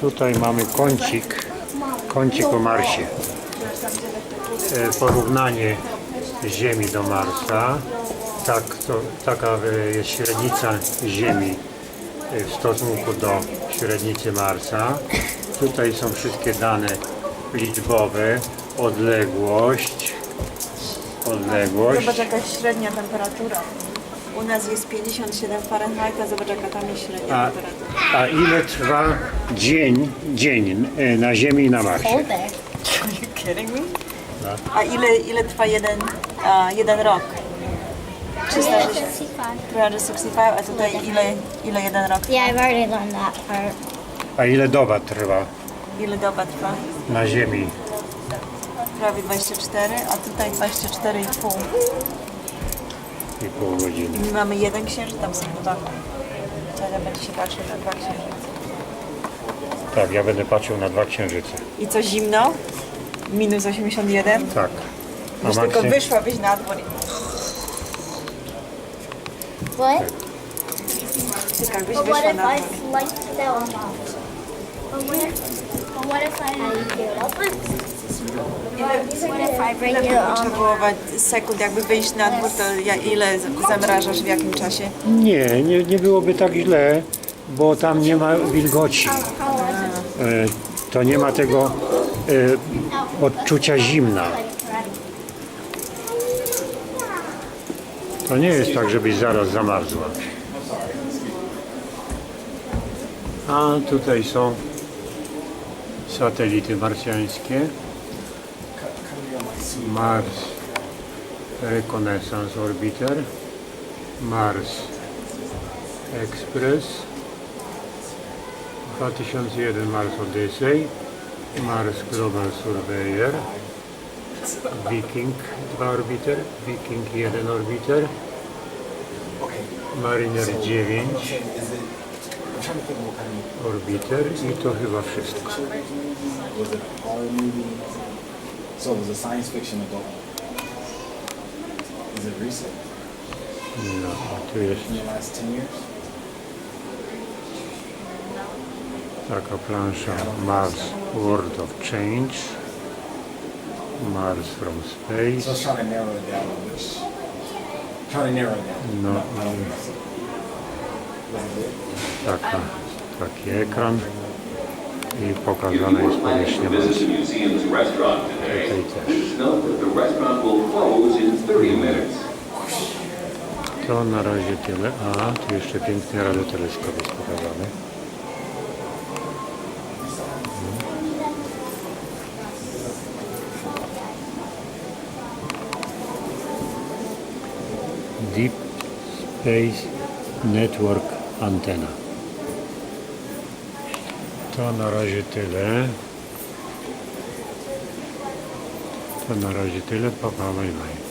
Tutaj mamy kącik, kącik o Marsie. E, Porównanie Ziemi do Marsa. Tak, to, taka e, jest średnica Ziemi e, w stosunku do średnicy Marsa. Tutaj są wszystkie dane liczbowe, odległość, odległość. Zobacz jaka jest średnia temperatura. U nas jest 57 Fahrenheita, zobacz jaka tam jest średnia A, temperatura. a ile trwa dzień, dzień e, na Ziemi i na Marsie? There. Are you kidding me? A ile, ile trwa jeden, a, jeden rok? 360. 365. 365, a tutaj ile, ile jeden rok? Yeah, I've already learned that part. A ile doba trwa Ile doba trwa? na Ziemi? Prawie 24, a tutaj 24,5. I pół godziny. My mamy jeden księżyc, tam są dwa. Teraz będzie się patrzył na dwa księżyce. Tak, ja będę patrzył na dwa księżyce. I co zimno? Minus 81. Tak. A Już tylko Maksym? wyszłabyś na dwór. What? Tylko jakbyś But what wyszła if na I dwór. slice the off? But what if, but what if I How you do it? Potrzebować sekund, jakby wyjść na dwór, to ile zamrażasz w jakim czasie? Nie, nie, nie byłoby tak źle, bo tam nie ma wilgoci. E, To nie ma tego e, odczucia zimna. To nie jest tak, żebyś zaraz zamarzła. A tutaj są satelity marsjańskie. Mars Reconnaissance Orbiter, Mars Express, 2001 Mars Odyssey, Mars Global Surveyor, Viking 2 orbiter, Viking 1 orbiter, Mariner 9 orbiter i to chyba wszystko. So it was a science fiction adult. Is it recent? No, tu jest In the last 10 years? taka plansza Mars World of Change, Mars from So I was Space, trying to narrow it down which. Trying to narrow it down. No. Good? taka, taki ekran i pokazana jest powierzchnia. Tutaj też. Please note that the restaurant will close in 30 minutes. To na razie tyle. A, tu jeszcze piękny radioteleskop jest pokazany. Deep Space Network Antenna. To na razie tyle. To na razie tyle. Pa, pa, bye, bye.